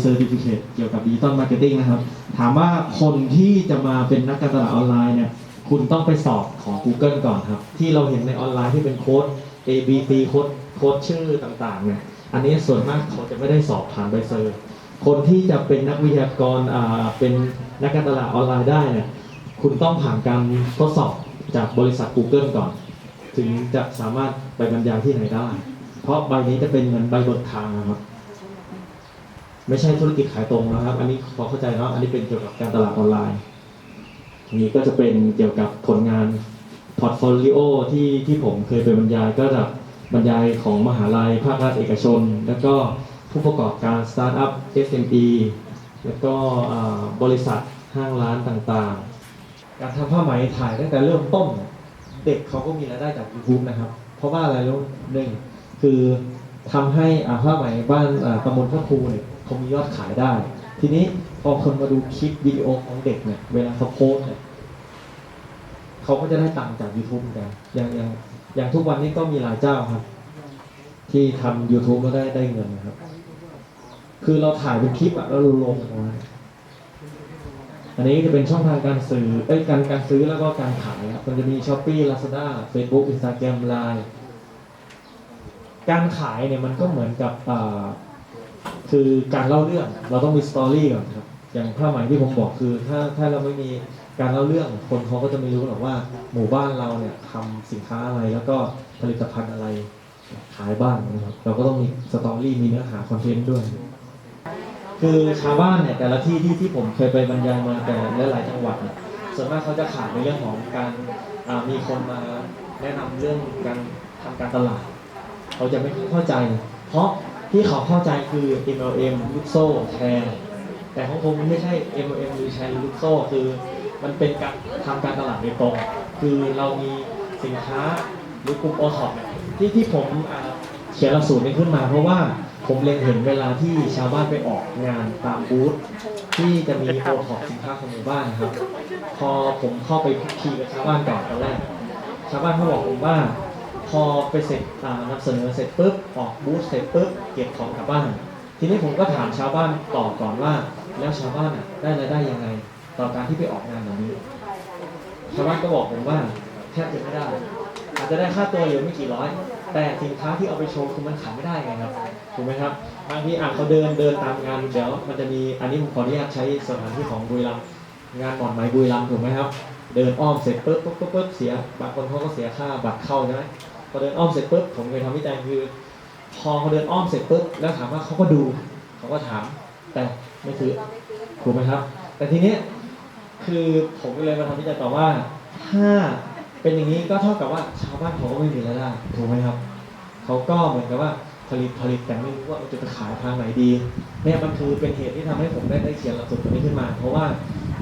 เซอร์ติฟิเคตเกี่ยวกับดิจิตอลมาร์เก็ตติ้งนะครับ ถามว่าคนที่จะมาเป็นนักการตลาดออนไลน์เนี่ยคุณต้องไปสอบของ Google ก่อนครับ ที่เราเห็นในออนไลน์ที่เป็นโค้ด A B C โค้ดโค้ดชื่อต่างๆเนี่ยอันนี้ส่วนมากเขาจะไม่ได้สอบผ่านใบเซอร์ คนที่จะเป็นนักวิทยากรอ่าเป็นนักการตลาดออนไลน์ได้เนี่ยคุณต้องผ่านการทดสอบจากบริษัท Google ก่อน ถึงจะสามารถไปบรรยายที่ไหนได้ เพราะใบนี้จะเป็นเหมือนใบบทางครับ ไม่ใช่ธุรกิจขายตรงนะครับ อันนี้พอเข้าใจเนาะอันนี้เป็นเกี่ยวกับการตลาดออนไลน์นี้ก็จะเป็นเกี่ยวกับผลงานพอร์ตโฟลิโอที่ที่ผมเคยไปบรรยายก็จะบรรยายของมหาลัยภาครัฐเอกชน แล้วก็ผู้ประกอบการสตาร์ทอัพ SME แล้วก็บริษัทห้างร้านต่างๆ การทำผ้าไหมถ่ายตั้งแต่เริ่มต้น เด็กเขาก็มีรายได้จาก YouTube นะครับ เพราะว่าอะไรรู้หนึ่งคือทำให้ผ้าไหมบ้านอ่าตำบลพระครูเนี่ย เขามียอดขายได้ ทีนี้พอคนมาดูคลิปวิดีโอของเด็กเนี่ยเวลาเขาโพสเนี่ยเขาก็จะได้ตังค์จาก YouTube เหมือนกันอย่างอย่างอย่างทุกวันนี้ก็มีหลายเจ้าครับ ที่ทำ YouTube แล้วได้ได้เงินนะครับ คือเราถ่ายเป็นคลิปอะแล้วเราลงเอาอันนี้จะเป็นช่องทางการซื้อเอ้ยการการซื้อแล้วก็การขายครับมันจะมี s h อ p e e Lazada Facebook Instagram Line การขายเนี่ยมันก็เหมือนกับอ่า คือการเล่าเรื่องเราต้องมีสตอรี่ก่อนครับ อย่างผ้าไหมที่ผมบอกคือ ถ้าถ้าเราไม่มีการเล่าเรื่องคนเขาก็จะไม่รู้หรอกว่า หมู่บ้านเราเนี่ยทำสินค้าอะไรแล้วก็ผลิตภัณฑ์อะไรขายบ้างนะครับ เราก็ต้องมีสตอรี่มีเนื้อหาคอนเทนต์ด้วย คือชาวบ้านเนี่ยแต่ละที่ที่ที่ผมเคยไปบรรยายมาแต่หลายจังหวัดเนี่ยส่วนมากเขาจะขาดในเรื่องของการมีคนมาแนะนำเรื่องการทำการตลาด เขาจะไม่เข้าใจ เพราะ ที่เขาเข้าใจคือ MLM ลูกโซ่แชร์แต่ของผมมันไม่ใช่ MLM หรือแชร์หรือลูกโซ่คือ มันเป็นการทำการตลาดโดยตรง คือเรามีสินค้าหรือกลุ่มโอท็อปที่ที่ผมเขียนหลักสูตรนี้ขึ้นมา เพราะว่าผมเล็งเห็นเวลาที่ชาวบ้านไปออกงานตามบูธที่จะมีโอท็อปสินค้าของหมู่บ้านครับ พอผมเข้าไปคุกคีกับชาวบ้านก่อนตอนแรกชาวบ้านเขาบอกผมว่า พอไปเสร็จอ่านำเสนอเสร็จปุ๊บออกบูธเสร็จปุ๊บเก็บของกลับบ้าน ทีนี้ผมก็ถามชาวบ้านต่อก่อนว่า แล้วชาวบ้านอะได้รายได้ยังไง ต่อการที่ไปออกงานแบบนี้ ชาวบ้านก็บอกผมว่าแทบจะไม่ได้ อาจจะได้ค่าตัวเหลือไม่กี่ร้อย แต่สินค้าที่เอาไปโชว์คือมันขายไม่ได้ไงครับถูกไหมครับบางทีอะเขาเดินเดินตามงานเดี๋ยวมันจะมีอันนี้ผมขออนุญาตใช้สถานที่ของบุรีรัมย์งานหมอนไหมบุรีรัมย์ถูกไหมครับเดินอ้อมเสร็จปุ๊บปุ๊บปุ๊บปุ๊บเสีย บางคนเขาก็เสียค่าบัตรเข้าใช่ไหม พอเดินอ้อมเสร็จปุ๊บผมเคยทำวิจัยคือ พอเขาเดินอ้อมเสร็จปุ๊บแล้วถามว่าเขาก็ดูเขาก็ถาม แต่ไม่ซื้อถูกไหมครับ แต่ทีเนี้ยคือผมก็เลยมาทำวิจัยต่อว่า ถ้าเป็นอย่างนี้ก็เท่ากับว่าชาวบ้านเขาก็ไม่มีรายได้ถูกไหมครับเขาก็เหมือนกับว่าผลิตผลิตแต่ไม่รู้ว่าจะไปขายทางไหนดีเนี่ยมันคือเป็นเหตุที่ทำให้ผมได้ได้เขียนหลักสูตรตัวนี้ขึ้นมา เพราะว่า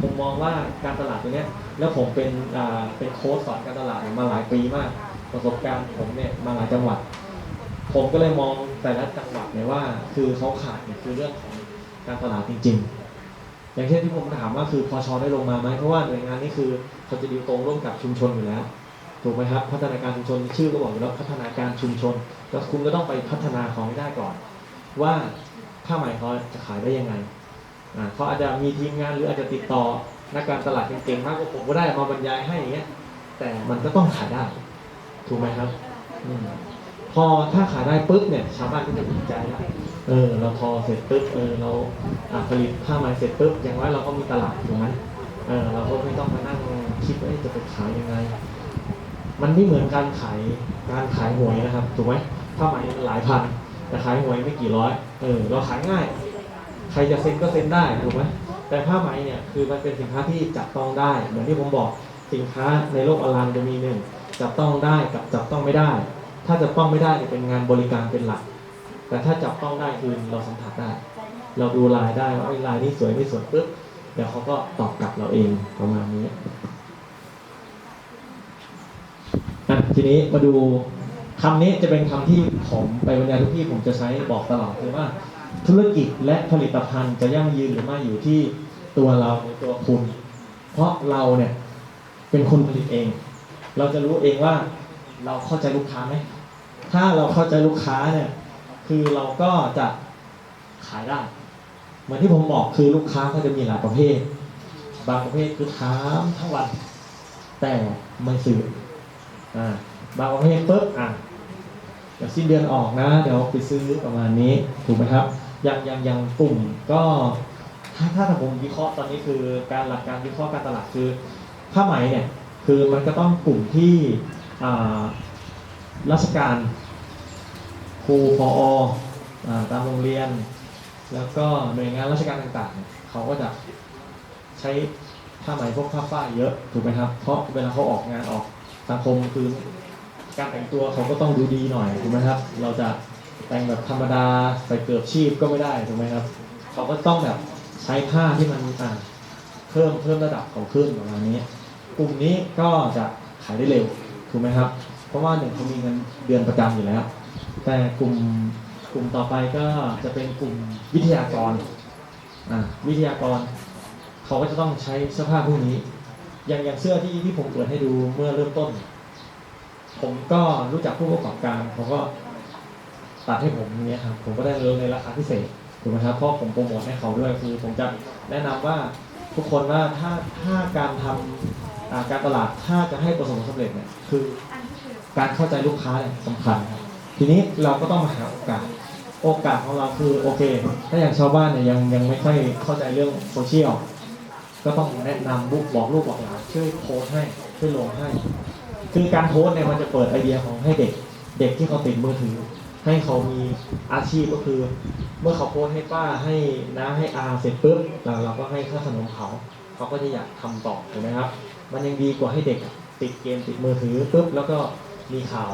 ผมมองว่าการตลาดตัวเนี้ยแล้วผมเป็นอ่าเป็นโค้ชสอนการตลาดมาหลายปีมาก ประสบการณ์ผมเนี่ยมาหลายจังหวัด ผมก็เลยมองแต่ละจังหวัดเนี่ยว่า คือเขาขาดเนี่ยคือเรื่องของการตลาดจริง ๆ อย่างเช่นที่ผมถามว่าคือพอชอได้ลงมาไหมเพราะว่าหน่วยงานนี้คือเขาจะดีลตรงร่วมกับชุมชนอยู่แล้วถูกไหมครับ พัฒนาการชุมชนชื่อก็บอกอยู่แล้วพัฒนาการชุมชนแล้วคุณก็ต้องไปพัฒนาของให้ได้ก่อน ว่าผ้าไหมเขาจะขายได้ยังไงอ่าเขาอาจจะมีทีมงานหรืออาจจะติดต่อนักการตลาดเก่งๆมากกว่าผมก็ได้มาบรรยายให้อย่างเงี้ยแต่มันก็ต้องขายได้ ถูกไหมครับอพอถ้าขายได้ปุ๊บเนี่ย ชาวบ้านก็จะดีใจแล้วเออ เราทอเสร็จปุ๊บเออเราผลิตผ้าไหมเสร็จปุ๊บอย่างน้อยเราก็มีตลาดถูกไหมเออเราก็ไม่ต้องมานั่งคิดว่าจะไปขายยังไง มันไม่เหมือนการขายการขายหวยนะครับถูกไหมผ้าไหมหลายพันแต่ขายหวยไม่กี่ร้อยเออเราขายง่าย ใครจะเซ็นก็เซ็นได้ถูกไหมแต่ผ้าไหมเนี่ยคือมันเป็นสินค้าที่จับต้องได้ เหมือนที่ผมบอกสินค้าในโลกออนไลน์จะมีหนึ่ง จับต้องได้กับจับต้องไม่ได้ ถ้าจับต้องไม่ได้เนี่ยเป็นงานบริการเป็นหลัก แต่ถ้าจับต้องได้คือเราสัมผัสได้ เราดูลายได้ว่าไอ้ลายนี้สวยไม่สวยปุ๊บเดี๋ยวเขาก็ตอบกลับเราเองประมาณนี้อะทีนี้มาดูคำนี้จะเป็นคำที่ผมไปบรรยายทุกที่ผมจะใช้บอกตลอดคือว่าธุรกิจและผลิตภัณฑ์จะยั่งยืนหรือไม่อยู่ที่ตัวเราหรือตัวคุณ เพราะเราเนี่ยเป็นคนผลิตเอง เราจะรู้เองว่าเราเข้าใจลูกค้าไหม ถ้าเราเข้าใจลูกค้าเนี่ย คือเราก็จะขายได้ เหมือนที่ผมบอกคือลูกค้าก็จะมีหลายประเภท บางประเภทคือถามทั้งวัน แต่ไม่ซื้ออ่าบางประเภทปุ๊บอะเดี๋ยวสิ้นเดือนออกนะ เดี๋ยวไปซื้อประมาณนี้ถูกไหมครับ อย่างอย่างอย่างกลุ่มก็ถ้าถ้าผมวิเคราะห์ตอนนี้คือการหลักการวิเคราะห์การตลาดคือผ้าไหมเนี่ย คือมันก็ต้องกลุ่มที่ราชการครูพออตามโรงเรียน แล้วก็หน่วยงานราชการต่างๆ เขาก็จะใช้ผ้าไหมพวกผ้าฝ้ายเยอะถูกไหมครับ เพราะเวลาเขาออกงานออกสังคมคือการแต่งตัวเขาก็ต้องดูดีหน่อยถูกไหมครับ เราจะแต่งแบบธรรมดาใส่เกือบชีพก็ไม่ได้ถูกไหมครับ เขาก็ต้องแบบใช้ผ้าที่มันเพิ่มเพิ่มระดับเขาขึ้นประมาณนี้ กลุ่มนี้ก็จะขายได้เร็วถูกไหมครับ เพราะว่าหนึ่งเขามีเงินเดือนประจำอยู่แล้ว แต่กลุ่มกลุ่มต่อไปก็จะเป็นกลุ่มวิทยากรอ่าวิทยากรเขาก็จะต้องใช้เสื้อผ้าพวกนี้ อย่างอย่างเสื้อที่ที่ผมเปิดให้ดูเมื่อเริ่มต้น ผมก็รู้จักผู้ประกอบการเขาก็ตัดให้ผมอย่างเนี้ยครับผมก็ได้เลืในราคาพิเศษถูกไหมครับเพราะผมโปรโมทให้เขาด้วยคือผมจะแนะนำว่าทุกคนว่าถ้าถ้าการทำอ่า การตลาดถ้าจะให้ประสบความสำเร็จเนี่ยคือการเข้าใจลูกค้าเนี่ยสำคัญครับทีนี้เราก็ต้องมาหาโอกาส โอกาสของเราคือโอเค ถ้าอย่างชาวบ้านเนี่ยยังยังไม่ค่อยเข้าใจเรื่องโซเชียลก็ต้องแนะนำลูกบอกลูกบอกหลานช่วยโพสให้ช่วยลงให้ คือการโพสเนี่ยมันจะเปิดไอเดียของให้เด็ก เด็กที่เขาติดมือถือ ให้เขามีอาชีพก็คือ เมื่อเขาโพสให้ป้าให้น้าให้อาเสร็จปุ๊บเราเราก็ให้ค่าขนมเขา เขาก็จะอยากทำต่อถูกไหมครับ มันยังดีกว่าให้เด็กติดเกมติดมือถือปุ๊บแล้วก็มีข่าว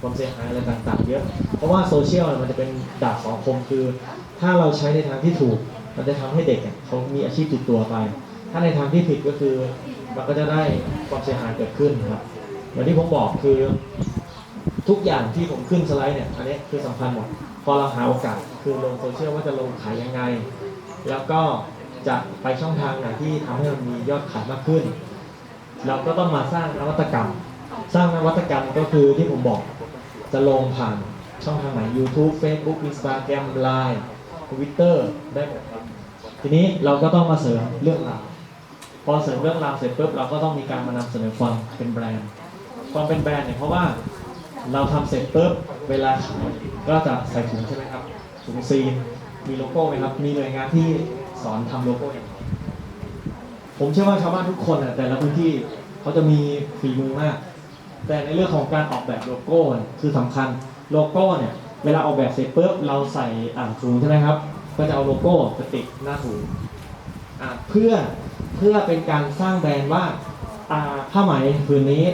ความเสียหายอะไรต่างๆ เยอะ เพราะว่าโซเชียลมันจะเป็นดาบสองคมคือ ถ้าเราใช้ในทางที่ถูก มันจะทำให้เด็กเขามีอาชีพติดตัวไป ถ้าในทางที่ผิดก็คือมันก็จะได้ความเสียหายเกิดขึ้นครับเหมือนที่ผมบอกคือ ทุกอย่างที่ผมขึ้นสไลด์เนี่ยอันนี้คือสำคัญหมดพอเราหาโอกาสคือลงโซเชียลว่าจะลงขายยังไง แล้วก็จะไปช่องทางไหนที่ทำให้มันมียอดขายมากขึ้น เราก็ต้องมาสร้างนวัตกรรม สร้างนวัตกรรมก็คือที่ผมบอกจะลงผ่านช่องทางไหน YouTube Facebook Instagram Line Twitter ได้หมดครับทีนี้เราก็ต้องมาเสริมเรื่องราวพอเสริมเรื่องราวเสร็จปุ๊บเราก็ต้องมีการมานำเสนอความเป็นแบรนด์ ความเป็นแบรนด์เนี่ยเพราะว่าเราทำเสร็จปุ๊บเวลาขายก็จะใส่ถุงใช่ไหมครับถุงซีนมีโลโก้ไหมครับ มีหน่วยงานที่สอนทำโลโก้อย่างไร ผมเชื่อว่าชาวบ้านทุกคนแต่ละพื้นที่เขาจะมีฝีมือมาก แต่ในเรื่องของการออกแบบโลโก้คือสำคัญโลโก้เนี่ยเวลาออกแบบเสร็จปุ๊บเราใส่อ่างถุงใช่ไหมครับ ก็จะเอาโลโก้ไปติดหน้าถุงอ่าเพื่อเพื่อเป็นการสร้างแบรนด์ว่าอ่าผ้าไหมผืนนี้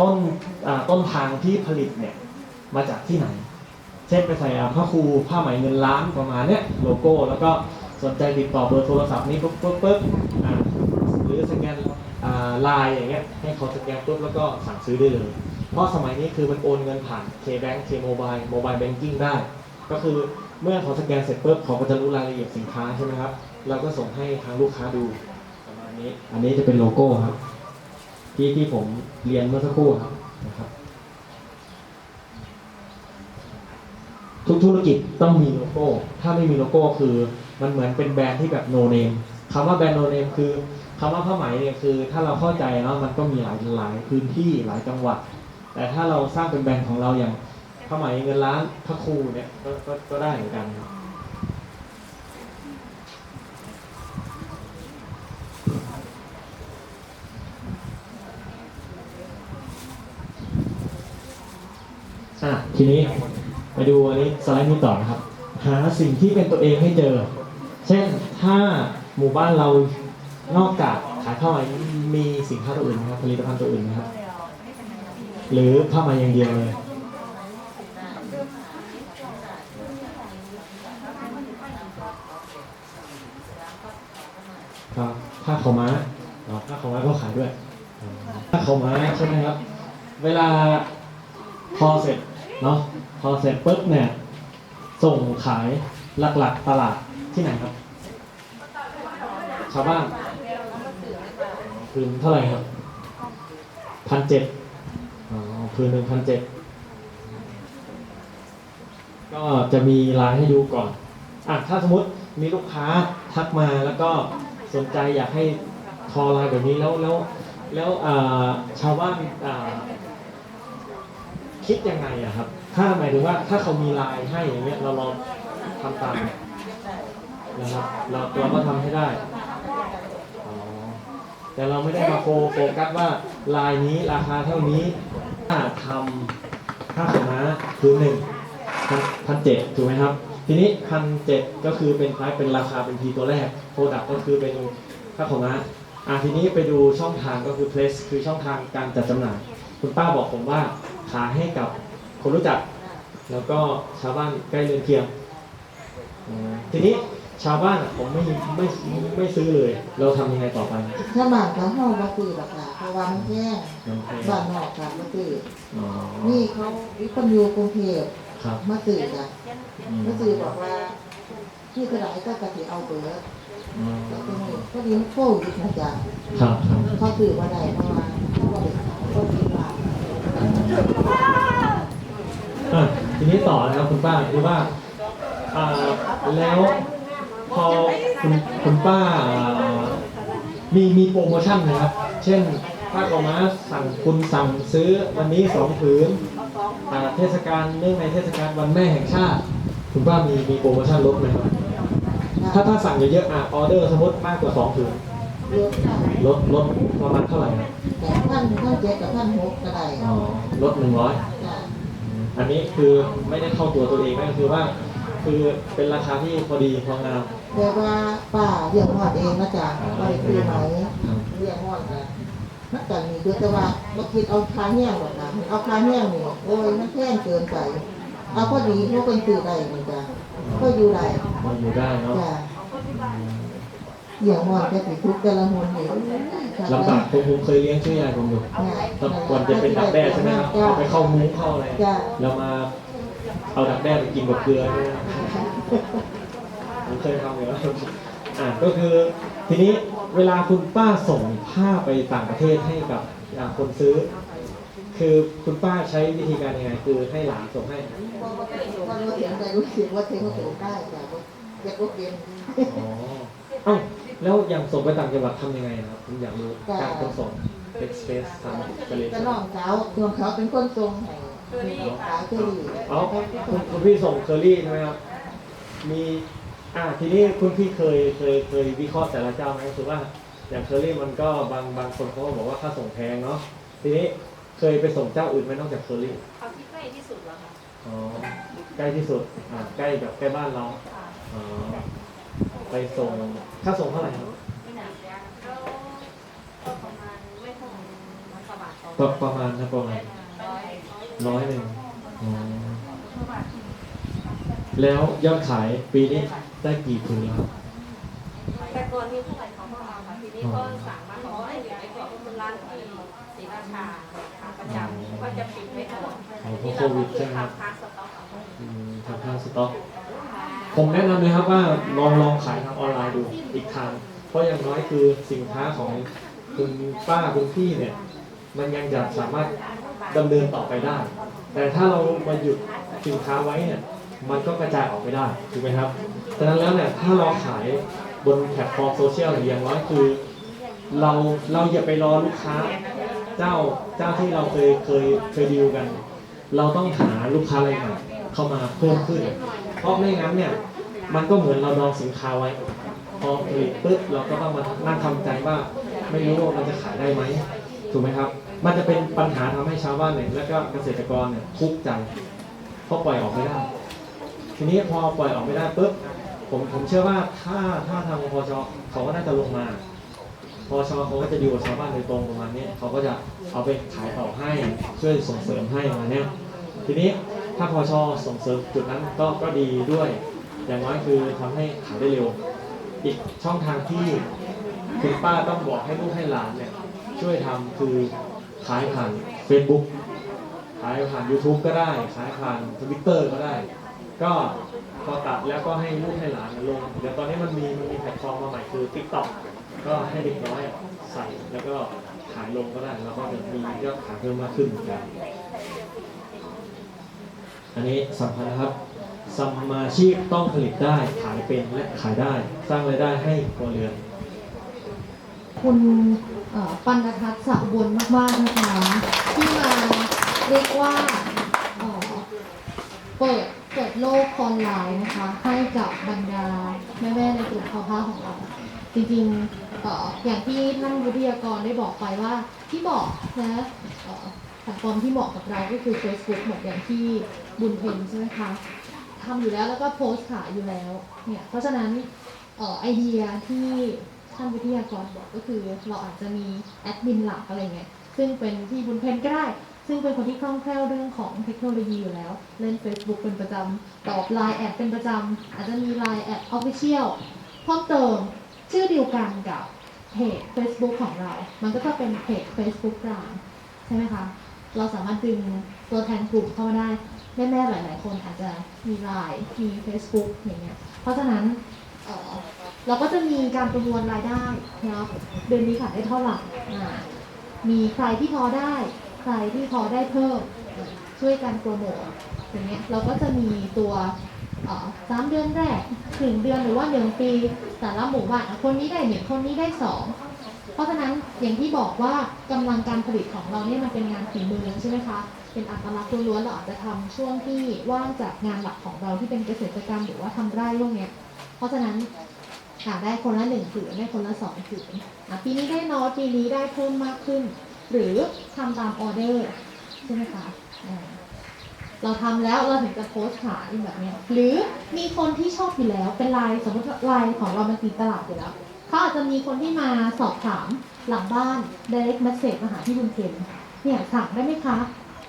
ต้นอ่าต้นทางที่ผลิตเนี่ยมาจากที่ไหน เช่นไปใส่ผ้าครูผ้าไหมเงินล้านประมาณเนี้ยโลโก้ แล้วก็สนใจติดต่อเบอร์โทรศัพท์นี้ปุ๊บปุ๊บปุ๊บ สแกนอ่าไลน์อย่างเงี้ยให้เขาสแกนปุ๊บแล้วก็สั่งซื้อได้เลย เพราะสมัยนี้คือมันโอนเงินผ่าน K-Bank K-Mobile Mobile Banking ได้ ก็คือเมื่อเขาสแกนเสร็จปุ๊บเขาก็จะรู้รายละเอียดสินค้าใช่ไหมครับเราก็ส่งให้ทางลูกค้าดูประมาณนี้ อันนี้จะเป็นโลโก้ครับ ที่ที่ผมเรียนเมื่อสักครู่ครับนะครับ ทุกธุรกิจต้องมีโลโก้ ถ้าไม่มีโลโก้คือมันเหมือนเป็นแบรนด์ที่แบบโนเนมคำว่าแบรนด์โนเนมคือ คำว่าผ้าไหมเนี่ยคือ ถ้าเราเข้าใจเนาะมันก็มีหลายหลายพื้นที่หลายจังหวัด แต่ถ้าเราสร้างเป็นแบรนด์ของเราอย่างผ้าไหมเงินล้านพระครูเนี่ยก็ก็ก็ได้เหมือนกันครับอะทีนี้ไปดูอันนี้สไลด์นี้ต่อนะครับ หาสิ่งที่เป็นตัวเองให้เจอ เช่นถ้าหมู่บ้านเรา นอกจากขายผ้าไหมมีสินค้าตัวอื่นไหมครับผลิตภัณฑ์ตัวอื่นไหมครับ หรือผ้าไหมอย่างเดียวเลยครับผ้าขาวม้าผ้าขาวม้าก็ขายด้วยผ้าขาวม้าใช่ไหมครับ เวลาพอเสร็จเนาะพอเสร็จปุ๊บเนี่ยส่งขายหลักๆตลาดที่ไหนครับ ชาวบ้าน คืนเท่าไหร่ครับพันเจ็ดอ๋อคืนหนึ่งพันเจ็ดก็จะมีรายให้ดูก่อนอะถ้าสมมติมีลูกค้าทักมาแล้วก็สนใจอยากให้ทอลายแบบนี้แล้วแล้วแล้วชาวบ้านคิดยังไงอะครับ ถ้าหมายถึงว่าถ้าเขามีลายให้อย่างเงี้ยเราลองทำตามนะครับเราเราก็ทำให้ได้ แต่เราไม่ได้มาโฟกัสว่าลายนี้ราคาเท่านี้ถ้าทำค่าขนม้าคือหนึ่งพันเจ็ดถูกไหมครับ ทีนี้พันเจ็ดก็คือเป็นคล้ายเป็นราคาเป็นทีตัวแรกโปรดักก็คือเป็นค่าของนะอะทีนี้ไปดูช่องทางก็คือ place คือช่องทางการจัดจำหน่าย คุณป้าบอกผมว่าขายให้กับคนรู้จัก แล้วก็ชาวบ้านใกล้เรือนเคียงทีนี้ ชาวบ้านอะผมไม่ไม่ไม่ซื้อเลย เราทำยังไงต่อไปถ้าบ้านเขาเฮาบ่ซื้อหรอกค่ะเพราะว่ามันแพงน้องเพลงบ้านนอกค่ะบ่ซื้ออ๋อนี่เขามีคนอยู่กรุงเทพครับมาซื้อจ้ะอืมมาซื้อบอกว่าที่เท่าไหร่ก็จะสิเอาเบิดอืมแล้วก็นี่พอดีมันโควิดนะจ๊ะครับครับเขาซื้อบ่ได้เพราะว่าเขาบ่ได้ขายเขาคิดว่าอะทีนี้ต่อนะครับคุณป้าคือว่าอ่าแล้ว พอคุณคุณป้าอ่ามีมีโปรโมชั่นนะครับ เช่นถ้าเขามาสั่งคุณสั่งซื้อวันนี้สองผืนอ่าเทศกาลเนื่องในเทศกาลวันแม่แห่งชาติ คุณป้ามีมีโปรโมชั่นลดไหมครับถ้าถ้าสั่งเยอะๆอะออเดอร์สมมติมากกว่าสองผืนเยอะค่ะลดลดประมาณเท่าไหร่ครับแต่ท่านท่านเจ็ดกับท่านหกก็ได้อ๋อลดหนึ่งร้อยจ้ะอันนี้คือไม่ได้เข้าตัวตัวเองนะคือว่า คือเป็นราคาที่พอดีพองามแต่ว่าป้าเลี้ยงหอดเองนะจ๊ะบ่ได้ซื้อไหมครับเลี้ยงหอดจ้ะมันก็มีคือแต่ว่าบ่คิดเอาคาแห้งหรอกนะเอาคาแห้งนี่โอ้ยมันแพงเกินไปเอาพอดีพวกเป็นซื้อได้นี่จ้ะก็อยู่ได้พออยู่ได้เนาะจ้ะเลี้ยงหอดจะสิทุกข์แต่ละหนนี่ลำบากผมผมเคยเลี้ยงชื่อยายผมอยู่ตอนก่อนจะเป็นดักแด้ใช่ไหมครับเอาไปเข้ามุ้งเข้าอะไรจ้ะแล้วมา เอาดักแด้ไปกินกับเกลือด้วยนะผมเคยทำอยู่แล้วอ่าก็คือทีนี้เวลาคุณป้าส่งผ้าไปต่างประเทศให้กับอ่าคนซื้อ คือคุณป้าใช้วิธีการยังไงคือให้หลานส่งให้ว่ารู้เสียงใจรู้เสียงว่าเสียงว่าเสียงได้จ้ะเจ็บก็เย็นอ๋อเอ้าแล้วอย่างส่งไปต่างจังหวัดทำยังไงนะครับผมอยากรู้การขนส่งเอ็กซ์เพรสทางทะเลก็น้องสาวน้องเขาเป็นคนทรงให้ ขายเคอรี่อ๋อคุณคุณพี่ส่งเคอรี่ใช่ไหมครับ มีอ่าทีนี้คุณพี่เคยเคยเคยวิเคราะห์แต่ละเจ้าไหมคือว่า อย่างเคอรี่มันก็บางบางคนเขาก็บอกว่าค่าส่งแพงเนาะทีนี้เคยไปส่งเจ้าอื่นไหมนอกจากเคอรี่เอาที่ใกล้ที่สุดแล้วค่ะอ๋อใกล้ที่สุดอ่าใกล้แบบใกล้บ้านเราอ๋อไปส่งค่าส่งเท่าไหร่ครับไม่นานก็ก็ประมาณไม่ถึงร้อยกว่าบาทต่อประประมาณนะประมาณ ร้อยร้อยหนึ่งอ๋อแล้วยอดขายปีนี้ได้กี่ผืนแล้วครับแต่ก่อนนี้เท่าไหร่เขาก็เอาค่ะทีนี้ก็สั่งมาเขาก็ให้เดี๋ยวไปก่อนเพราะมันร้านที่ศรีราชาขาประจำก็จะปิดไว้ก่อนอ๋อเพราะโควิดใช่ไหมครับทางสต็อกเอาไว้อืมทำทางสต็อกผมแนะนำเลยครับว่าลองลองขายทางออนไลน์ดูอีกทาง เพราะอย่างน้อยคือสินค้าของคุณป้าคุณพี่เนี่ย มันยังจะสามารถ ดำเนินต่อไปได้ แต่ถ้าเรามาหยุดสินค้าไว้เนี่ยมันก็กระจายออกไปได้ถูกไหมครับฉะนั้นแล้วเนี่ยถ้าเราขายบนแพลตฟอร์มโซเชียลอย่างน้อยคือ เราเราอย่าไปรอลูกค้า เจ้าเจ้าที่เราเคยเคยเคยดีลกัน เราต้องหาลูกค้ารายใหม่เข้ามาเพิ่มขึ้น เพราะไม่งั้นเนี่ยมันก็เหมือนเราดองสินค้าไว้พอผลิตปุ๊บเราก็ต้องมานั่งทำใจว่า ไม่รู้ว่ามันจะขายได้ไหมถูกไหมครับ มันจะเป็นปัญหาทำให้ชาวบ้านเนี่ยและก็เกษตรกรเนี่ยทุกข์ใจเพราะปล่อยออกไม่ได้ ทีนี้พอปล่อยออกไม่ได้ปุ๊บผมผมเชื่อว่าถ้าถ้าทางพชเขาก็น่าจะลงมาพอชเขาก็จะดีลกับชาวบ้านโดยตรงประมาณนี้เขาก็จะเอาไปขายต่อให้ช่วยส่งเสริมให้ประมาณเนี้ยทีนี้ถ้าพอชส่งเสริมจุดนั้นก็ก็ดีด้วย อย่างน้อยคือทำให้ขายได้เร็ว อีกช่องทางที่คุณป้าต้องบอกให้ลูกให้หลานเนี่ยช่วยทำคือ ขายผ่าน Facebook ขายผ่าน YouTube ก็ได้ขายผ่าน Twitter ก็ได้ ก็พอตัดแล้วก็ให้ลูกให้หลานลงเดี๋ยวตอนนี้มันมีมันมีแพลตฟอร์มมาใหม่คือ TikTok ก็ให้เด็กน้อยใส่แล้วก็ขายลงก็ได้แล้วก็จะมียอดขายเพิ่มมากขึ้นเหมือนกันอันนี้สำคัญนะครับสมมาชีพต้องผลิตได้ขายเป็นและขายได้ สร้างรายได้ให้ครัวเรือนคุณ ปันทัศน์สะบนมากๆนะคะที่มาเรียกว่าเปิดเปิดโลกออนไลน์นะคะ ให้กับบรรดาแม่ๆในกลุ่มทอผ้าของเรา จริงๆออย่างที่ท่านวิทยากรได้บอกไปว่าที่บอกนะแพลตฟอร์มที่เหมาะกับเราก็คือ Facebook เหมือนอย่างที่บุญเพนใช่ไหมคะทำอยู่แล้วแล้วก็โพสต์ขายอยู่แล้วเนี่ยเพราะฉะนั้นออไอเดียที่ ท่านวิทยากรบอกก็คือเราอาจจะมีแอดมินหลักอะไรเงี้ยซึ่งเป็นที่บุญเพนก็ได้ ซึ่งเป็นคนที่คล่องแคล่วเรื่องของเทคโนโลยีอยู่แล้ว เล่น Facebook เป็นประจำตอบไลน์แอดเป็นประจำอาจจะมีไลน์แอดออฟฟิเชียลเพิ่มเติมชื่อเดียวกันกับเพจ Facebook ของเรา มันก็จะเป็นเพจ Facebook กลางใช่ไหมคะ เราสามารถดึงตัวแทนกลุ่มเข้ามาได้แม่ๆหลาย ๆ คนอาจจะมีไลน์มี Facebook อย่างเงี้ย เพราะฉะนั้น เราก็จะมีการประมวลรายได้นะเดือนนี้ขายได้เท่าไหร่มีใครที่พอได้ ใครที่พอได้เพิ่มช่วยกันโปรโมทอย่างเงี้ยเราก็จะมีตัวสามเดือนแรกถึงเดือนหรือว่าหนึ่งปีแต่ละหมู่บ้านคนนี้ได้หนึ่งคนนี้ได้สองเพราะฉะนั้นอย่างที่บอกว่ากำลังการผลิตของเราเนี่ยมันเป็นงานฝีมือใช่ไหมคะเป็นอัตลักษณ์ล้วนๆเราอาจจะทำช่วงที่ว่างจากงานหลักของเราที่เป็นเกษตรกรรมหรือว่าทำไร่พวกเนี้ยเพราะฉะนั้น หาได้คนละหนึ่งผืนได้คนละสองผืนอะปีนี้ได้น้อยปีนี้ได้เพิ่มมากขึ้น หรือทำตามออเดอร์ใช่ไหมคะเราทำแล้วเราถึงจะโพสต์ขายแบบนี้หรือมีคนที่ชอบอยู่แล้วเป็นไลน์สมมติว่าไลน์ของเรามันตีตลาดอยู่แล้วเขาอาจจะมีคนที่มาสอบถามหลังบ้าน direct message มาหาที่บุญเพ็ญเนี่ยสั่งได้ไหมคะ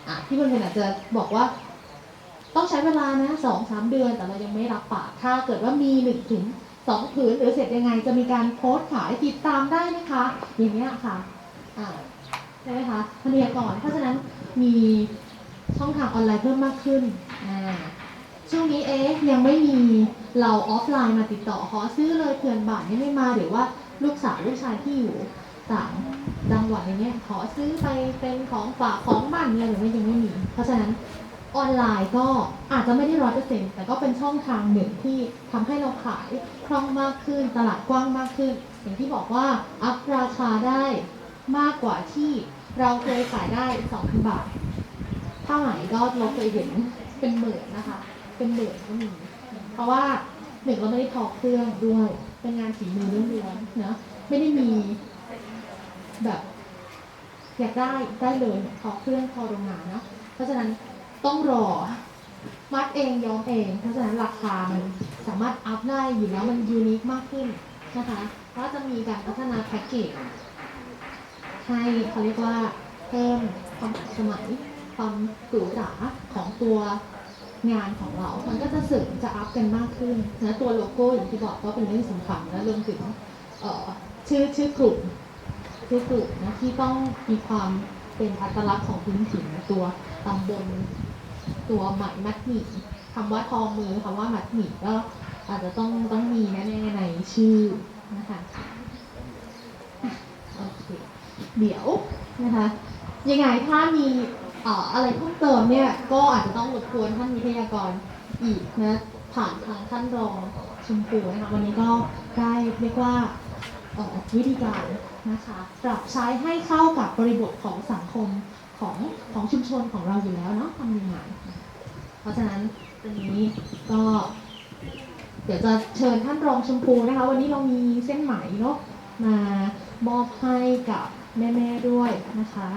อะที่บุญเพ็ญอาจจะบอกว่า ต้องใช้เวลานะสองสามเดือนแต่เรายังไม่รับปากถ้าเกิดว่ามีหนึ่งถึง สองผืนหรือเสร็จยังไงจะมีการโพสต์ขายติดตามได้ไหมคะ อย่างเงี้ยค่ะอ่าใช่ไหมคะพยากรณ์เพราะฉะนั้นมีช่องทางออนไลน์เพิ่มมากขึ้นอ่าช่วงนี้เอ๊ะยังไม่มีเราออฟไลน์มาติดต่อขอซื้อเลยเพื่อนบ้านยังไม่มาหรือว่าลูกสาวลูกชายที่อยู่ต่างจังหวัดอย่างเงี้ยขอซื้อไปเป็นของฝากของบ้านอะไรแบบนี้ยังไม่มี เพราะฉะนั้น ออนไลน์ก็อาจจะไม่ได้ร้อยเปอร์เซ็นต์แต่ก็เป็นช่องทางหนึ่งที่ทำให้เราขายคล่องมากขึ้น ตลาดกว้างมากขึ้น อย่างที่บอกว่าอัพราคาได้มากกว่าที่เราเคยขายได้2,000บาทผ้าไหมก็เราเคยเห็นเป็นหมื่นนะคะ เป็นหมื่นก็มี เพราะว่าหนึ่งเราไม่ได้ทอเครื่องด้วย เป็นงานฝีมือล้วนๆเนาะไม่ได้มีแบบ อยากได้ได้เลยทอเครื่องทอโรงงานเนาะเพราะฉะนั้น ต้องรอ มัดเองย้อมเอง เพราะฉะนั้นราคามันสามารถอัพได้อยู่แล้วมันยูนิคมากขึ้นนะคะเพราะจะมีการพัฒนาแพ็กเกจให้เขาเรียกว่าเพิ่มความสมัยความหรูหราของตัวงานของเรา มันก็จะเสริมจะอัพกันมากขึ้นนะตัวโลโก้อย่างที่บอกก็เป็นเรื่องสำคัญและรวมถึงชื่อชื่อกลุ่มชื่อกลุ่มนะที่ต้องมีความเป็นอัตลักษณ์ของพื้นถิ่นนตัวตำบล ตัวหมมัดหมี่คำว่าทอมือคำว่ามัดหมี่ก็อาจจะต้องต้องมีแน่ๆในชื่อนะคะโอเคเดี๋ยวนะคะยังไงถ้ามีเอ่ออะไรเพิ่มเติมเนี่ยก็อาจจะต้องรบกวนท่านวิทยากรอีกนะผ่านทางท่านรองชมพูนะคะวันนี้ก็ได้เรียกว่าออวิธีการนะคะปรับใช้ให้เข้ากับบริบทของสังคม ของของชุมชนของเราอยู่แล้วเนาะทำยังไงเพราะฉะนั้นวันนี้ก็เดี๋ยวจะเชิญท่านรองชมพูนะคะ วันนี้เรามีเส้นไหมเนาะมามอบให้กับแม่ ๆ ด้วยนะคะ